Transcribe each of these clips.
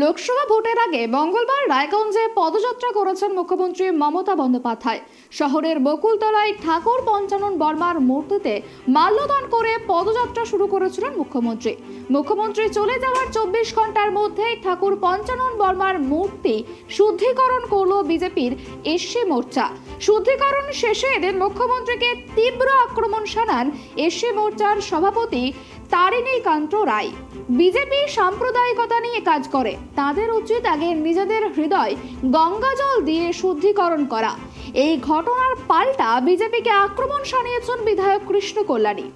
লোকসভা ভোটের আগে মঙ্গলবার রায়গঞ্জে পদযাত্রা করেছেন মুখ্যমন্ত্রী মমতা বন্দ্যোপাধ্যায়। শহরের বকুলতলায় ঠাকুর পঞ্চানন বর্মার মূর্তিতে মাল্যদান করে পদযাত্রা শুরু করেছিলেন মুখ্যমন্ত্রী। মুখ্যমন্ত্রী চলে যাওয়ার চব্বিশ ঘণ্টার মধ্যে ঠাকুর পঞ্চানন বর্মার মূর্তি শুদ্ধিকরণ করল বিজেপির এসসি মোর্চা। শুদ্ধিকরণ শেষে এদিন মুখ্যমন্ত্রীকে তীব্র আক্রমণ শানান এসসি মোর্চার সভাপতি তারিণী কান্ত রায়। বিজেপি সাম্প্রদায়িকতা নিয়ে কাজ করে। তাদের উচিত আগে নিজেদের হৃদয় গঙ্গাজল দিয়ে শুদ্ধিকরণ করা। এই ঘটনার পাল্টা বিজেপিকে আক্রমণ শানিয়েছেন বিধায়ক কৃষ্ণ কল্যাণী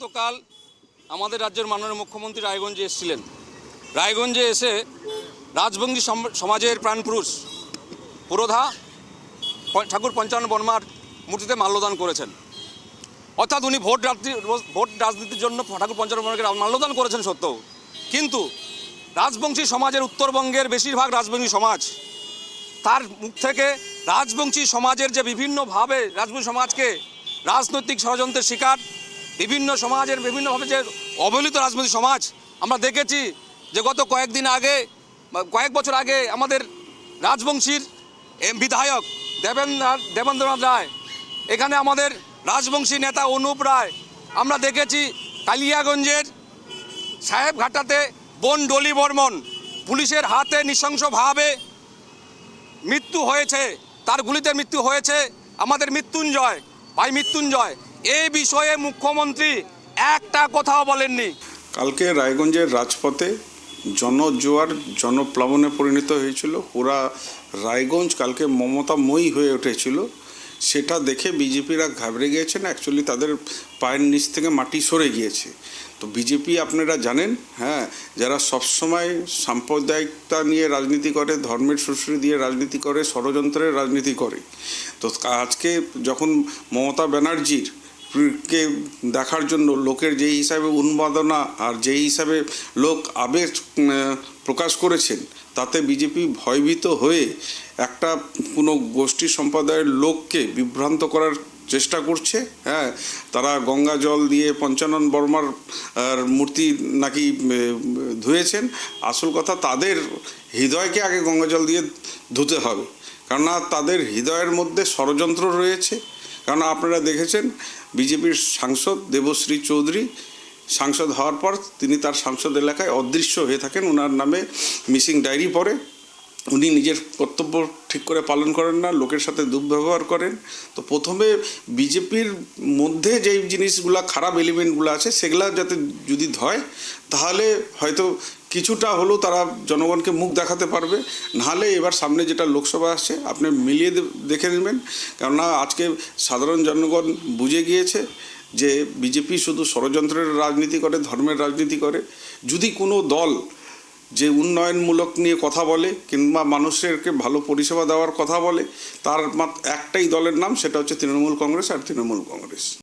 গতকাল আমাদের রাজ্যের মাননীয় মুখ্যমন্ত্রী রায়গঞ্জে এসেছিলেন। রায়গঞ্জে এসে রাজবংশী সম- সমাজের প্রাণপুরুষ পুরোধা ঠাকুর পঞ্চানন বর্মার মূর্তিতে মাল্যদান করেছেন। অর্থাৎ উনি ভোট রাত্রি ভোট রাজনীতির জন্য ঠাকুর পঞ্চানন বর্মাকে মাল্যদান করেছেন সত্ত্বেও। কিন্তু রাজবংশী সমাজের উত্তরবঙ্গের বেশিরভাগ রাজবংশী সমাজ, তার মুখ থেকে রাজবংশী সমাজের যে বিভিন্নভাবে রাজবংশী সমাজকে রাজনৈতিক ষড়যন্ত্রের শিকার বিভিন্ন সমাজের বিভিন্নভাবে যে অবহেলিত রাজনৈতিক সমাজ, আমরা দেখেছি যে গত কয়েকদিন আগে কয়েক বছর আগে আমাদের রাজবংশীর বিধায়ক দেবেন্দ্র দেবেন্দ্রনাথ রায়, এখানে আমাদের রাজবংশী নেতা অনুপ রায়, আমরা দেখেছি কালিয়াগঞ্জের সাহেবঘাটাতে বন ডলি বর্মন, পুলিশের হাতে নৃশংসভাবে মৃত্যু হয়েছে, তার গুলিতে মৃত্যু হয়েছে, আমাদের মৃত্যুঞ্জয়, ভাই মৃত্যুঞ্জয় এই বিষয়ে মুখ্যমন্ত্রী একটা কথাও বলেননি। কালকে রায়গঞ্জের রাজপথে জনজোয়ার জনপ্লাবনে পরিণত হয়েছিল। পুরা রায়গঞ্জ কালকে মমতাময়ী হয়ে উঠেছিল। সেটা দেখে বিজেপিরা ঘাবড়ে গিয়েছেন। অ্যাকচুয়ালি তাদের পায়ের নিচ থেকে মাটি সরে গিয়েছে। তো বিজেপি আপনারা জানেন হ্যাঁ যারা সবসময় সাম্প্রদায়িকতা নিয়ে রাজনীতি করে, ধর্মের সুশ্রী দিয়ে রাজনীতি করে, ষড়যন্ত্রের রাজনীতি করে। তো আজকে যখন মমতা ব্যানার্জির কে দেখার জন্য লোকের যেই হিসাবে উন্মাদনা আর যেই হিসাবে লোক আবেগ প্রকাশ করেছেন, তাতে বিজেপি ভয়ভীত হয়ে একটা কোনো গোষ্ঠী সম্প্রদায়ের লোককে বিভ্রান্ত করার চেষ্টা করছে। হ্যাঁ তারা গঙ্গা জল দিয়ে পঞ্চানন বর্মার মূর্তি নাকি ধুয়েছেন। আসল কথা তাদের হৃদয়কে আগে গঙ্গা জল দিয়ে ধুতে হবে। কেননা তাদের হৃদয়ের মধ্যে ষড়যন্ত্র রয়েছে। কারণ আপনারা দেখেছেন বিজেপির সাংসদ দেবশ্রী চৌধুরী সাংসদ হওয়ার পর তিনি তার সাংসদ এলাকায় অদৃশ্য হয়ে থাকেন। ওনার নামে মিসিং ডায়েরি পড়ে। উনি নিজের কর্তব্য ঠিক করে পালন করেন না, লোকের সাথে দুর্ব্যবহার করেন। তো প্রথমে বিজেপির মধ্যে যেই জিনিসগুলো, খারাপ এলিমেন্টগুলো আছে, সেগুলা যাতে যদি ধয়, তাহলে হয়তো কিছুটা হলেও তারা জনগণকে মুখ দেখাতে পারবে। নাহলে এবার সামনে যেটা লোকসভা আসছে, আপনি মিলিয়ে দেখে নেবেন। কেননা আজকে সাধারণ জনগণ বুঝে গিয়েছে যে বিজেপি শুধু ষড়যন্ত্রের রাজনীতি করে, ধর্মের রাজনীতি করে। যদি কোনো দল যে উন্নয়নমূলক নিয়ে কথা বলে কিংবা মানুষেরকে ভালো পরিষেবা দেওয়ার কথা বলে, তার একটাই দলের নাম, সেটা হচ্ছে তৃণমূল কংগ্রেস আর তৃণমূল কংগ্রেস।